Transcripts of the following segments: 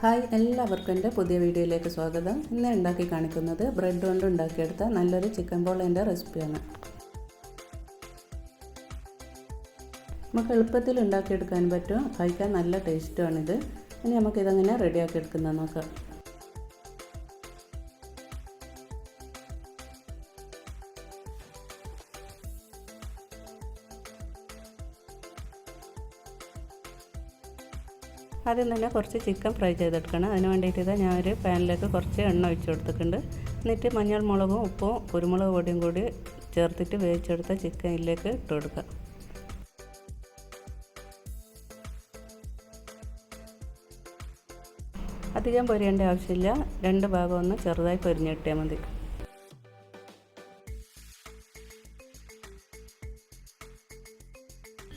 Hi എല്ലാവർക്കും എന്റെ പുതിയ വീഡിയോയിലേക്ക് സ്വാഗതം. ഇന്ന് ഉണ്ടാക്കി കാണിക്കുന്നത് ബ്രെഡ് കൊണ്ട് ഉണ്ടാക്കിയെടുത്ത നല്ലൊരു ചിക്കൻ ബോളിന്റെ റെസിപ്പിയാണ് നമുക്ക് എളുപ്പത്തിൽ ഉണ്ടാക്കിയെടുക്കാൻ പറ്റും. കഴിക്കാൻ നല്ല ടേസ്റ്റുമാണിത് ഇനി നമുക്കിതങ്ങനെ റെഡിയാക്കി എടുക്കുന്നത് നോക്കാം. ആദ്യം തന്നെ കുറച്ച് ചിക്കൻ ഫ്രൈ ചെയ്തെടുക്കണം. അതിന് വേണ്ടിയിട്ട് ഇതാ ഞാൻ ഒരു പാനിലേക്ക് കുറച്ച് എണ്ണ ഒഴിച്ച് കൊടുത്തിട്ടുണ്ട്. എന്നിട്ട് മഞ്ഞൾ മുളകും ഉപ്പും കുരുമുളക് പൊടിയും കൂടി ചേർത്തിട്ട് വേവിച്ചെടുത്ത ചിക്കനിലേക്ക് ഇട്ട് കൊടുക്കുക. അധികം പൊരിയേണ്ട ആവശ്യമില്ല. രണ്ട് ഭാഗം ഒന്ന് ചെറുതായി പൊരിഞ്ഞിട്ടേ മതി.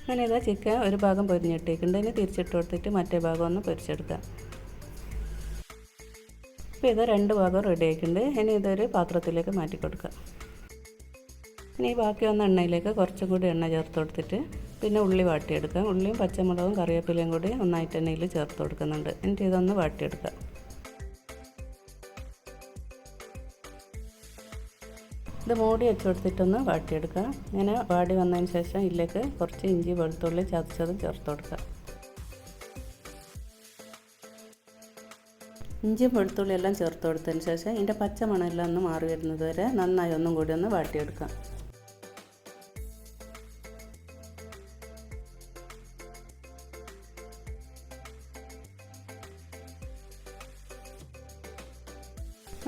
അങ്ങനെ ഇതാ ചിക്കൻ ഒരു ഭാഗം പൊരിഞ്ഞിട്ടേക്കുണ്ട് ഇനി തിരിച്ചിട്ട് കൊടുത്തിട്ട് മറ്റേ ഭാഗം ഒന്ന് പൊരിച്ചെടുക്കാം. ഇപ്പോൾ ഇത് രണ്ട് ഭാഗം റെഡി ആയിട്ടുണ്ട്. ഇനി ഇതൊരു പാത്രത്തിലേക്ക് മാറ്റി കൊടുക്കാം. ഇനി ബാക്കി വന്ന എണ്ണയിലേക്ക് കുറച്ചും കൂടി എണ്ണ ചേർത്ത് കൊടുത്തിട്ട് പിന്നെ ഉള്ളി വാട്ടിയെടുക്കാം. ഉള്ളിയും പച്ചമുളകും കറിവേപ്പിലയും കൂടി ഒന്നായിട്ട് എണ്ണയിൽ ചേർത്ത് കൊടുക്കുന്നുണ്ട്. എന്നിട്ട് ഇതൊന്ന് വാട്ടിയെടുക്കാം. ഇത് മൂടി വെച്ച് കൊടുത്തിട്ടൊന്ന് വാട്ടിയെടുക്കുക. ഇങ്ങനെ വാടി വന്നതിന് ശേഷം ഇതിലേക്ക് കുറച്ച് ഇഞ്ചി വെളുത്തുള്ളി ചതച്ചത് ചേർത്ത് കൊടുക്കുക. ഇഞ്ചിയും വെളുത്തുള്ളി എല്ലാം ചേർത്ത് കൊടുത്തതിന് ശേഷം ഇതിന്റെ പച്ചമണമെല്ലാം ഒന്ന് മാറി വരുന്നത് വരെ നന്നായി ഒന്നും കൂടി ഒന്ന് വാട്ടിയെടുക്കാം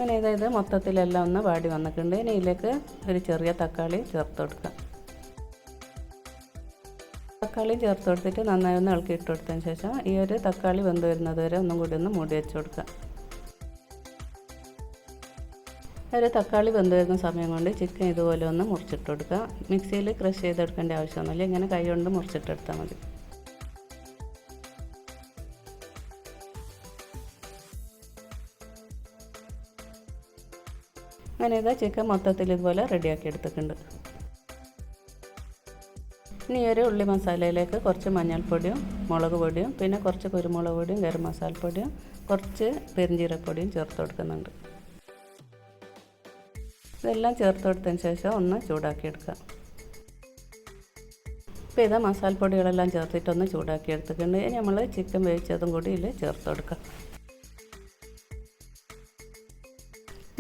അങ്ങനെ ഇതായത് മൊത്തത്തിലെല്ലാം ഒന്ന് വാടി വന്നിട്ടുണ്ട്. ഇനി ഇതിലേക്ക് ഒരു ചെറിയ തക്കാളി ചേർത്ത് കൊടുക്കാം തക്കാളി ചേർത്ത് കൊടുത്തിട്ട് നന്നായി ഒന്ന് ഇളക്കി ഇട്ട് കൊടുത്തതിന് ശേഷം ഈ ഒരു തക്കാളി വെന്ത് വരുന്നത് വരെ ഒന്നും കൂടി ഒന്ന് മൂടി വെച്ച് കൊടുക്കാം ഒരു തക്കാളി വെന്ത് വരുന്ന സമയം കൊണ്ട് ചിക്കൻ ഇതുപോലെ ഒന്ന് മുറിച്ചിട്ട് കൊടുക്കുക. മിക്സിയിൽ ക്രഷ് ചെയ്തെടുക്കേണ്ട ആവശ്യമൊന്നുമില്ല. ഇങ്ങനെ കൈ കൊണ്ട് മുറിച്ചിട്ടെടുത്താൽ മതി. അങ്ങനെ ഇതാ ചിക്കൻ മൊത്തത്തിൽ ഇതുപോലെ റെഡിയാക്കി എടുത്തിട്ടുണ്ട്. ഇനി ഒരു ഉള്ളി മസാലയിലേക്ക് കുറച്ച് മഞ്ഞൾപ്പൊടിയും മുളക് പൊടിയും പിന്നെ കുറച്ച് കുരുമുളക് പൊടിയും ഗരം മസാലപ്പൊടിയും കുറച്ച് പെരിഞ്ചീരപ്പൊടിയും ചേർത്ത് കൊടുക്കുന്നുണ്ട്. ഇതെല്ലാം ചേർത്ത് കൊടുത്തതിന് ശേഷം ഒന്ന് ചൂടാക്കി എടുക്കുക. ഇപ്പോൾ ഇതാ മസാലപ്പൊടികളെല്ലാം ചേർത്തിട്ടൊന്ന് ചൂടാക്കി എടുത്തിട്ടുണ്ട്. ഇനി നമ്മൾ ചിക്കൻ വേവിച്ചതും കൂടി ഇതിൽ ചേർത്ത് കൊടുക്കാം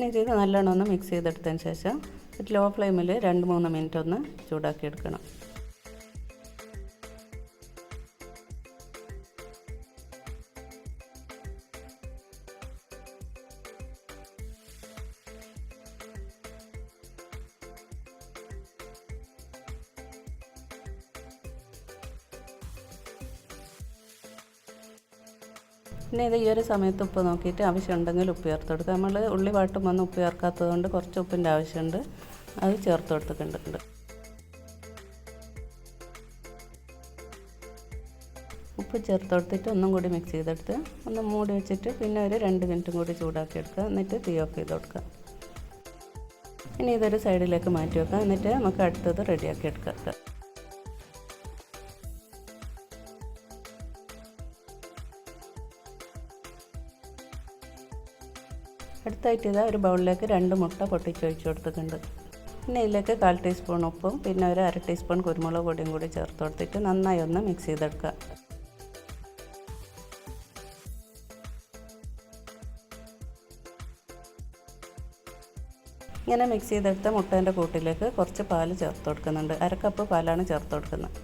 ഇനി ഇത് നല്ലോണം ഒന്ന് മിക്സ് ചെയ്തെടുത്തതിന് ശേഷം ലോ ഫ്ലെയിമിൽ രണ്ട് മൂന്ന് മിനിറ്റ് ഒന്ന് ചൂടാക്കി എടുക്കണം പിന്നെ ഇത് ഈ ഒരു സമയത്ത് ഉപ്പ് നോക്കിയിട്ട് ആവശ്യമുണ്ടെങ്കിൽ ഉപ്പ് ചേർത്ത് കൊടുക്കുക. നമ്മൾ ഉള്ളി വാട്ടും വന്ന് ഉപ്പ് ചേർക്കാത്തത് കൊണ്ട് കുറച്ച് ഉപ്പിന്റെ ആവശ്യമുണ്ട്. അത് ചേർത്ത് കൊടുത്തിട്ടുണ്ട്. ഉപ്പ് ചേർത്ത് കൊടുത്തിട്ട് ഒന്നും കൂടി മിക്സ് ചെയ്തെടുത്ത് ഒന്ന് മൂടി വെച്ചിട്ട് പിന്നെ ഒരു രണ്ട് മിനിറ്റും കൂടി ചൂടാക്കി എടുക്കുക. എന്നിട്ട് തീ ഓഫ് ചെയ്ത് കൊടുക്കുക. ഇനി ഇതൊരു സൈഡിലേക്ക് മാറ്റി വെക്കുക. എന്നിട്ട് നമുക്ക് അടുത്തത് റെഡിയാക്കി എടുക്കുക. അടുത്തായിട്ട് ഇതാ ഒരു ബൗളിലേക്ക് രണ്ട് മുട്ട പൊട്ടിച്ച് ഒഴിച്ചു കൊടുത്തിട്ടുണ്ട്. പിന്നെ ഇതിലേക്ക് കാൽ ടീസ്പൂൺ ഉപ്പും പിന്നെ ഒരു അര ടീസ്പൂൺ കുരുമുളക് പൊടിയും കൂടി ചേർത്ത് കൊടുത്തിട്ട് നന്നായി ഒന്ന് മിക്സ് ചെയ്തെടുക്കുക. ഇങ്ങനെ മിക്സ് ചെയ്തെടുത്ത മുട്ടേന്റെ കൂട്ടിലേക്ക് കുറച്ച് പാൽ ചേർത്ത് കൊടുക്കുന്നുണ്ട്. അര കപ്പ് പാലാണ് ചേർത്ത് കൊടുക്കുന്നത്.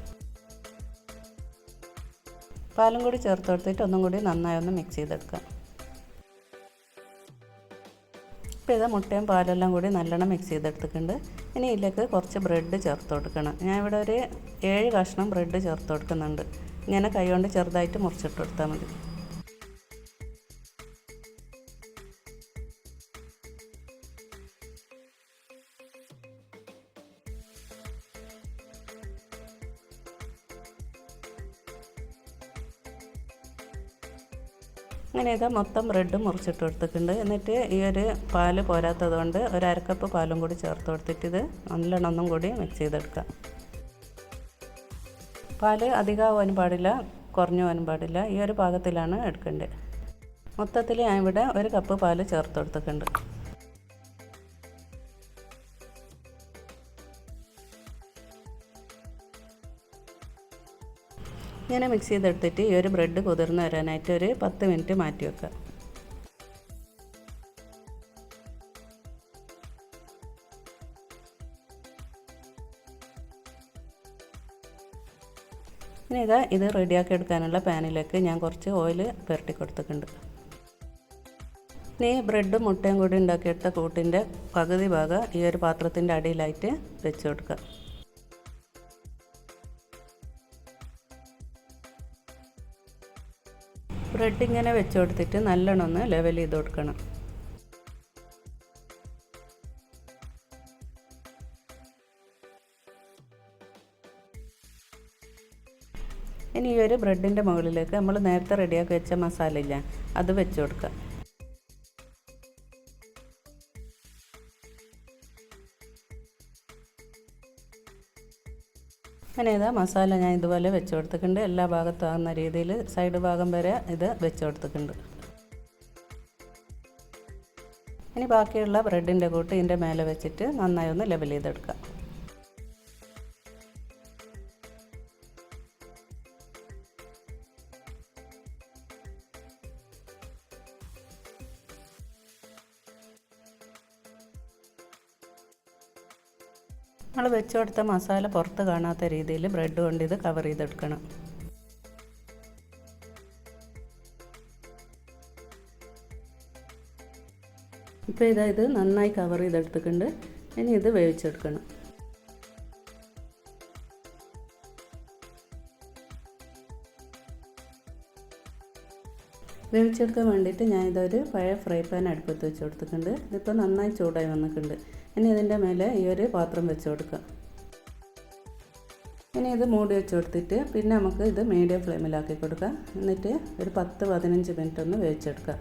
പാലും കൂടി ചേർത്ത് കൊടുത്തിട്ട് ഒന്നും കൂടി നന്നായി ഒന്ന് മിക്സ് ചെയ്തെടുക്കാം ഇപ്പോൾ ഇത് മുട്ടയും പാലെല്ലാം കൂടി നല്ലോണം മിക്സ് ചെയ്തെടുത്തിട്ടുണ്ട്. ഇനി ഇതിലേക്ക് കുറച്ച് ബ്രെഡ് ചേർത്ത് കൊടുക്കണം. ഞാൻ ഇവിടെ ഒരു ഏഴ് കഷ്ണം ബ്രെഡ് ചേർത്ത് കൊടുക്കുന്നുണ്ട്. ഇങ്ങനെ കൈ കൊണ്ട് ചെറുതായിട്ട് മുറിച്ചിട്ട് കൊടുത്താൽ മതി. അങ്ങനെ ഇത് മൊത്തം ബ്രെഡ് മുറിച്ചിട്ട് കൊടുത്തിട്ടുണ്ട്. എന്നിട്ട് ഈ ഒരു പാൽ പോരാത്തത് കൊണ്ട് ഒരു അരക്കപ്പ് പാലും കൂടി ചേർത്ത് കൊടുത്തിട്ട് ഇത് നല്ലോണം ഒന്നും കൂടി മിക്സ് ചെയ്തെടുക്കുക. പാൽ അധികമാവാനും പാടില്ല കുറഞ്ഞു പോകാനും പാടില്ല. ഈ ഒരു പാകത്തിലാണ് എടുക്കേണ്ടത്. മൊത്തത്തിൽ ഞാൻ ഇവിടെ ഒരു കപ്പ് പാൽ ചേർത്ത് കൊടുത്തിട്ടുണ്ട്. ഇങ്ങനെ മിക്സ് ചെയ്തെടുത്തിട്ട് ഈ ഒരു ബ്രെഡ് കുതിർന്ന് വരാനായിട്ട് ഒരു പത്ത് മിനിറ്റ് മാറ്റി വെക്കുക. ഇനി ഇതാ ഇത് റെഡിയാക്കി എടുക്കാനുള്ള പാനിലേക്ക് ഞാൻ കുറച്ച് ഓയിൽ പുരട്ടി കൊടുത്തിട്ടുണ്ട്. ഇനി ബ്രെഡും മുട്ടയും കൂടി ഉണ്ടാക്കിയെടുത്ത കൂട്ടിന്റെ പകുതി ഭാഗം ഈ ഒരു പാത്രത്തിന്റെ അടിയിലായിട്ട് വെച്ച് കൊടുക്കുക. ബ്രെഡ് ഇങ്ങനെ വെച്ച് കൊടുത്തിട്ട് നല്ലോണം ഒന്ന് ലെവൽ ചെയ്ത് കൊടുക്കണം. ഇനി ഈ ഒരു ബ്രെഡിന്റെ മുകളിലേക്ക് നമ്മൾ നേരത്തെ റെഡിയാക്കി വെച്ച മസാല ഇല്ല അത് വെച്ച് കൊടുക്കുക. അങ്ങനെ ഇതാ മസാല ഞാൻ ഇതുപോലെ വെച്ച് കൊടുത്തിട്ടുണ്ട് എല്ലാ ഭാഗത്തും ആകുന്ന രീതിയിൽ സൈഡ് ഭാഗം വരെ ഇത് വെച്ച് കൊടുത്തിട്ടുണ്ട് ഇനി ബാക്കിയുള്ള ബ്രെഡിന്റെ കൂട്ട് ഇതിന്റെ മേലെ വെച്ചിട്ട് നന്നായി ഒന്ന് ലെവൽ ചെയ്തെടുക്കുക നമ്മൾ വെച്ച് കൊടുത്ത മസാല പുറത്ത് കാണാത്ത രീതിയിൽ ബ്രെഡ് കൊണ്ട് ഇത് കവർ ചെയ്തെടുക്കണം. ഇപ്പോൾ ഇതാ ഇത് നന്നായി കവർ ചെയ്തെടുത്തിട്ടുണ്ട്. ഇനി ഇത് വേവിച്ചെടുക്കണം. വേവിച്ചെടുക്കാൻ വേണ്ടിയിട്ട് ഞാനിതൊരു പഴയ ഫ്രൈ പാൻ അടുപ്പത്ത് വെച്ച് കൊടുത്തിട്ടുണ്ട്. ഇതിപ്പോൾ നന്നായി ചൂടായി വന്നിട്ടുണ്ട്. ഇനി ഇതിന്റെ മേലെ ഈ ഒരു പാത്രം വെച്ച് കൊടുക്കുക. ഇനി ഇത് മൂടി വെച്ച് കൊടുത്തിട്ട് പിന്നെ നമുക്ക് ഇത് മീഡിയം ഫ്ലെയിമിലാക്കി കൊടുക്കുക. എന്നിട്ട് ഒരു പത്ത് പതിനഞ്ച് മിനിറ്റ് ഒന്ന് വേവിച്ചെടുക്കുക.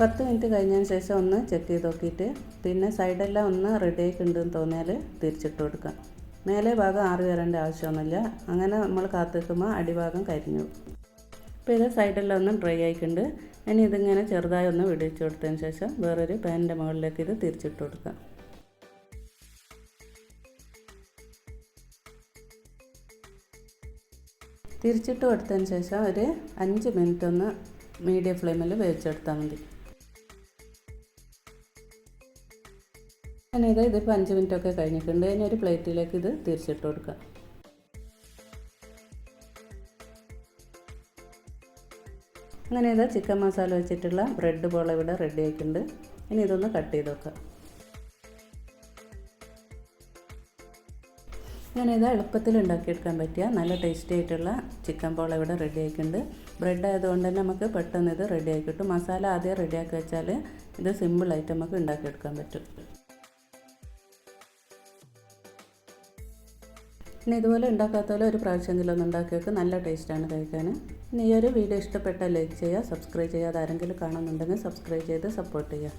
പത്ത് മിനിറ്റ് കഴിഞ്ഞതിന് ശേഷം ഒന്ന് ചെക്ക് ചെയ്ത് നോക്കിയിട്ട് പിന്നെ സൈഡെല്ലാം ഒന്ന് റെഡി ആയിട്ടുണ്ടെന്ന് തോന്നിയാൽ തിരിച്ചിട്ട് കൊടുക്കുക. മേലെ ഭാഗം ആറി വരേണ്ട ആവശ്യമൊന്നുമില്ല. അങ്ങനെ നമ്മൾ കാത്തു നിൽക്കുമ്പോൾ അടിഭാഗം കരിഞ്ഞു ഇപ്പോൾ ഇത് സൈഡെല്ലാം ഒന്ന് ഡ്രൈ ആയിട്ടുണ്ട് ഇനി ഇതിങ്ങനെ ചെറുതായി ഒന്ന് വെടിവെച്ച് കൊടുത്തതിന് ശേഷം വേറൊരു പാനിന്റെ മുകളിലേക്ക് ഇത് തിരിച്ചിട്ട് കൊടുക്കാം തിരിച്ചിട്ട് കൊടുത്തതിന് ശേഷം ഒരു അഞ്ച് മിനിറ്റ് ഒന്ന് മീഡിയം ഫ്ലെയിമിൽ വേവിച്ചെടുത്താൽ മതി. ഞാനിത് ഇതിപ്പോൾ അഞ്ച് മിനിറ്റ് ഒക്കെ കഴിഞ്ഞിട്ടുണ്ട്. ഇനി ഒരു പ്ലേറ്റിലേക്ക് ഇത് തിരിച്ചിട്ട് കൊടുക്കാം അങ്ങനെ ഇത് ചിക്കൻ മസാല വെച്ചിട്ടുള്ള ബ്രെഡ് പോലെ ഇവിടെ റെഡി ആയിട്ടുണ്ട്. ഇനി ഇതൊന്ന് കട്ട് ചെയ്ത് വെക്കാം. അങ്ങനെ ഇത് എളുപ്പത്തിൽ ഉണ്ടാക്കിയെടുക്കാൻ പറ്റിയ നല്ല ടേസ്റ്റി ആയിട്ടുള്ള ചിക്കൻ പോള ഇവിടെ റെഡി ആയിട്ടുണ്ട്. ബ്രെഡ് ആയതുകൊണ്ട് തന്നെ നമുക്ക് പെട്ടെന്ന് ഇത് റെഡി ആയി കിട്ടും. മസാല ആദ്യം റെഡി ആക്കി വെച്ചാൽ ഇത് സിമ്പിളായിട്ട് നമുക്ക് ഉണ്ടാക്കിയെടുക്കാൻ പറ്റും. പിന്നെ ഇതുപോലെ ഉണ്ടാക്കാത്തപോലെ ഒരു പ്രാവശ്യമെങ്കിലും ഒന്ന് ഉണ്ടാക്കി വെക്കുക നല്ല ടേസ്റ്റാണ് കഴിക്കാൻ. ഈ ഒരു വീഡിയോ ഇഷ്ടപ്പെട്ടാൽ ലൈക്ക് ചെയ്യുക സബ്സ്ക്രൈബ് ചെയ്യുക ആരെങ്കിലും കാണുന്നുണ്ടെങ്കിൽ സബ്സ്ക്രൈബ് ചെയ്ത് സപ്പോർട്ട് ചെയ്യുക.